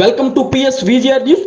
Welcome to PS VGR news.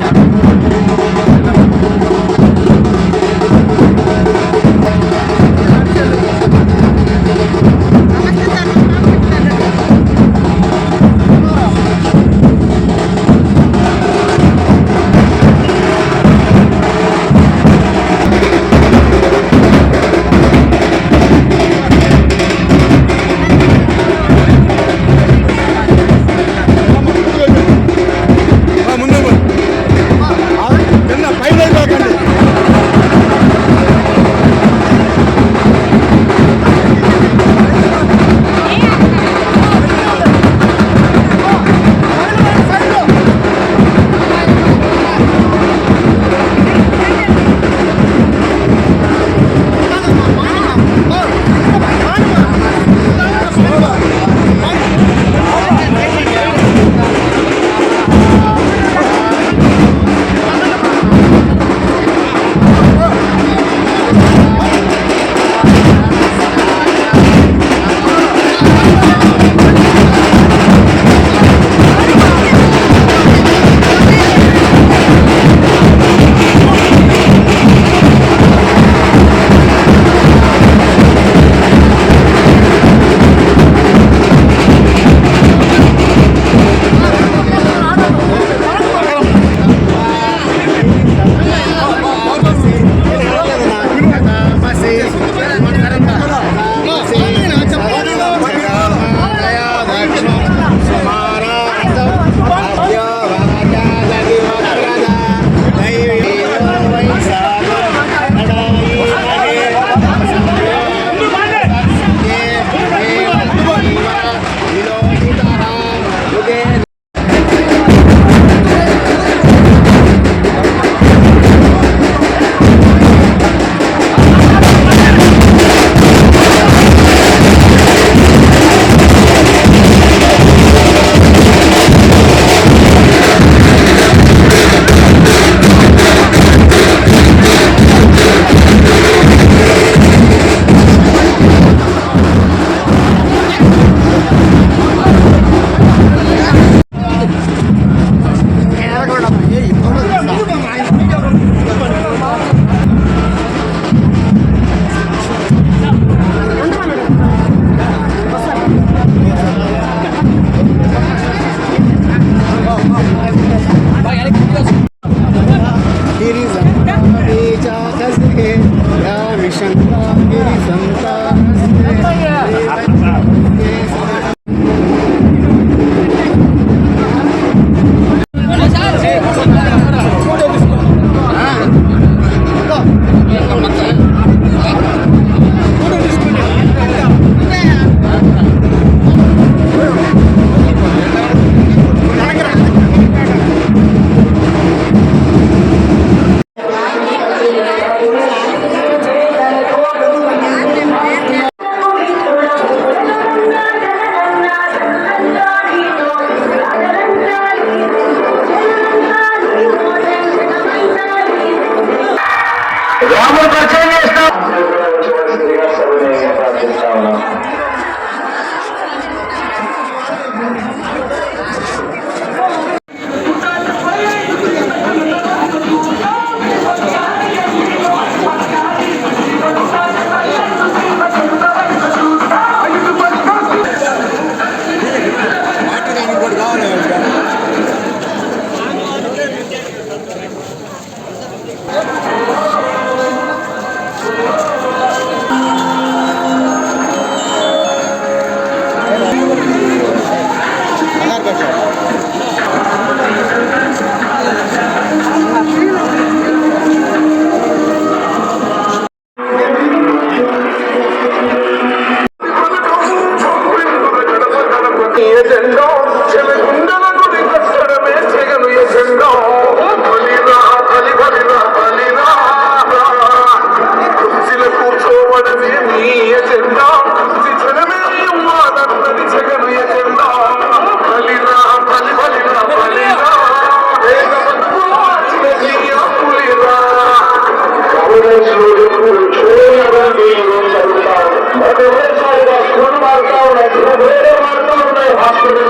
ছেড়ে নিয়ে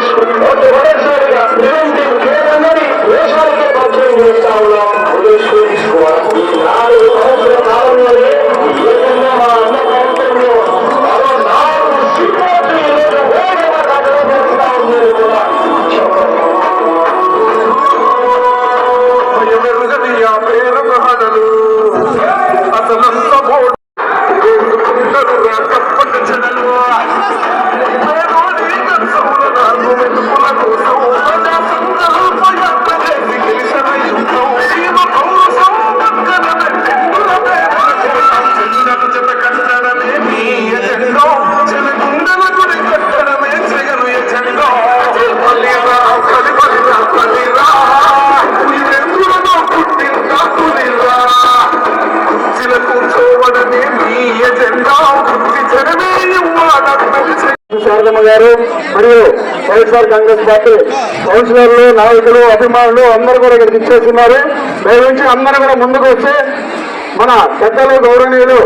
Thank you. గారు మరియు వైఎస్ఆర్ కాంగ్రెస్ పార్టీ కౌన్సిలర్లు నాయకులు అభిమానులు అందరూ కూడా ఇక్కడికి ఇచ్చేస్తున్నారు దయవుంచి అందరూ కూడా ముందుకు వచ్చి మన పెద్దలు గౌరవనీయులు.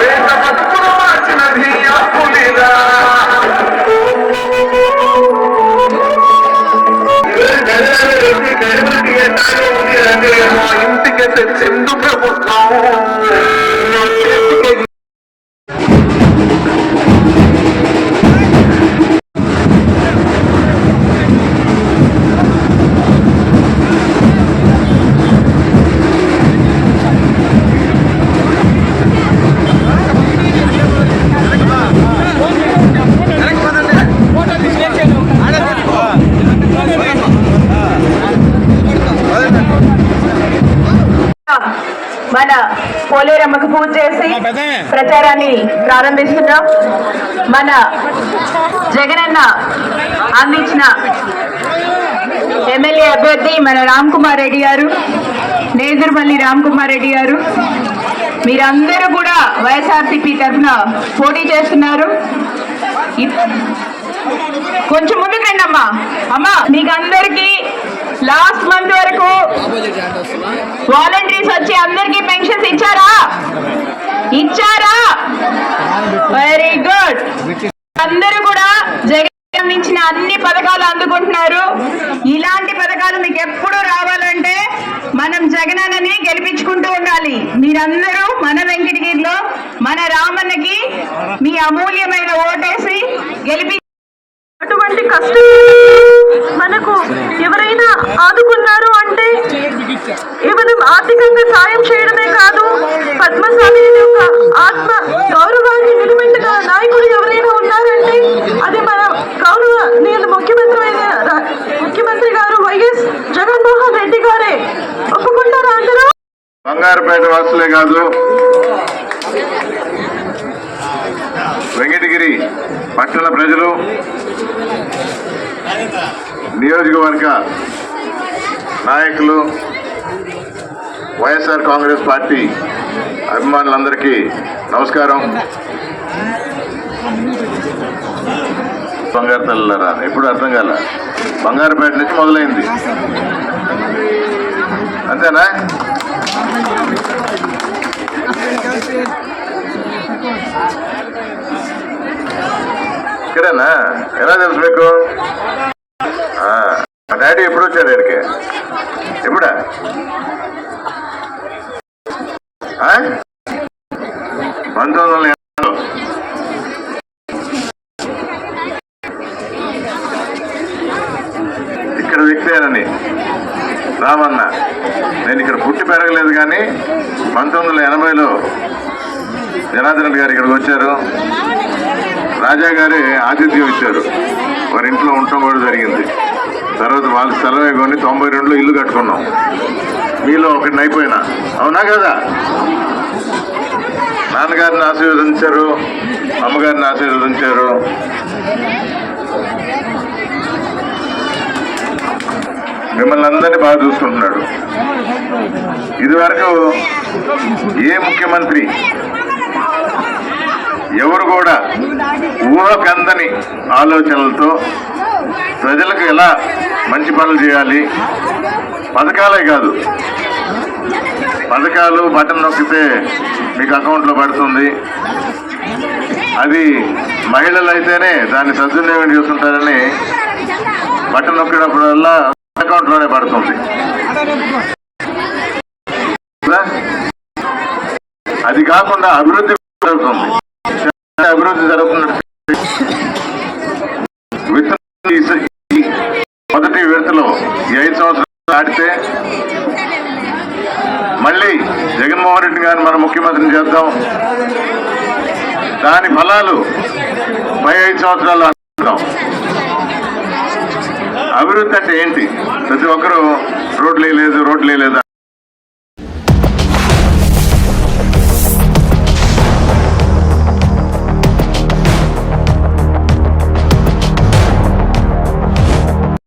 వేద బతుకును మార్చినది ఇంటికి తెచ్చిందు ప్రభుత్వం పోలేరమ్మకు పూజ చేసి ప్రచారాన్ని ప్రారంభిస్తున్నాం. మన జగనన్న అందించిన ఎమ్మెల్యే అభ్యర్థి మన రామ్ కుమార్ రెడ్డి గారు నేదురుమల్లి రామ్ కుమార్ రెడ్డి గారు. మీరందరూ కూడా వైఎస్ఆర్సీపీ తరఫున పోటీ చేస్తున్నారు. కొంచెం ముందుకు రండి అమ్మా అమ్మా మీకు అందరికి లాస్ట్ మంత్ వరకు వాలంటీర్స్ వచ్చి అందరికి పెన్షన్స్ ఇచ్చారా? Very good. అందరూ కూడా జగన్ అందించిన అన్ని పథకాలు అందుకుంటున్నారు. ఇలాంటి పథకాలు మీకు ఎప్పుడు రావాలంటే మనం జగనన్నని గెలిపించుకుంటూ ఉండాలి. మీరందరూ మన వెంకటగిరిలో మన రామన్నకి మీ అమూల్యమైన ఓటేసి గెలిపి అటువంటి కష్టం మనకు ఎవరైనా ఆదుకున్నారు అంటే కేవలం ఆర్థికంగా సాయం చేయడమే కాదు పద్మశాలి యొక్క ఆత్మ గౌరవాన్ని నిలబెట్టిన నాయకుడు ఎవరైనా ఉన్నారంటే అది మన గౌరవ నేను ముఖ్యమంత్రి అయిన ముఖ్యమంత్రి గారు వైఎస్ జగన్మోహన్ రెడ్డి గారే. ఒప్పుకుంటారా అందరూ? బంగారుపేట వాసులే కాదు. వెంకటగిరి పట్టణ ప్రజలు. నియోజకవర్గ నాయకులు వైఎస్ఆర్ కాంగ్రెస్ పార్టీ అభిమానులందరికీ నమస్కారం. బంగారు తల్లులారా ఎప్పుడు అర్థం కాల? బంగారుపేట నుంచి మొదలైంది. అంతేనా? ఇక్కడేనా ఎలా తెలుసు మీకు? ఆ, మా డాడీ ఎప్పుడు వచ్చాడు ఇక్కడికి? ఎప్పుడా? ఆ? పంతొమ్మిది వందల ఇక్కడ వ్యక్తేనని రామన్న నేను ఇక్కడ పుట్టి పెరగలేదు కానీ పంతొమ్మిది వందల ఎనభైలో జనార్దన్ రెడ్డి గారు ఇక్కడికి వచ్చారు. రాజా గారి ఆతిథ్యం ఇచ్చారు. వారి ఇంట్లో ఉండటం కూడా జరిగింది. తర్వాత వాళ్ళు సెలవే కొని తొంభై రెండులో ఇల్లు కట్టుకున్నాం. మీలో ఒకటిని అయిపోయినా. అవునా కదా? నాన్నగారిని ఆశీర్వదించారు అమ్మగారిని ఆశీర్వదించారు. మిమ్మల్ని అందరినీ బాగా చూసుకుంటున్నాడు. ఇదివరకు ఏ ముఖ్యమంత్రి ఎవరు కూడా ఊహకందని ఆలోచనలతో ప్రజలకు ఎలా మంచి పనులు చేయాలి? పథకాలే కాదు. పథకాలు బటన్ నొక్కితే మీకు అకౌంట్లో పడుతుంది. అది మహిళలు అయితేనే దాన్ని సద్వినియోగం చేస్తుంటారని బటన్ నొక్కినప్పుడల్లా అకౌంట్లోనే పడుతుంది. అది కాకుండా అభివృద్ధి జరుగుతుంది. రోజు జరుగుతున్నట్టు మొదటి విడతలో ఐదు సంవత్సరాలు దాటితే మళ్ళీ జగన్మోహన్ రెడ్డి గారిని మనం ముఖ్యమంత్రిని చేద్దాం. దాని ఫలాలు పై ఐదు సంవత్సరాలు అనుకుందాం. అభివృద్ధి అంటే ఏంటి? ప్రతి ఒక్కరూ రోడ్లు వేయలేదు రోడ్లు వేయలేదు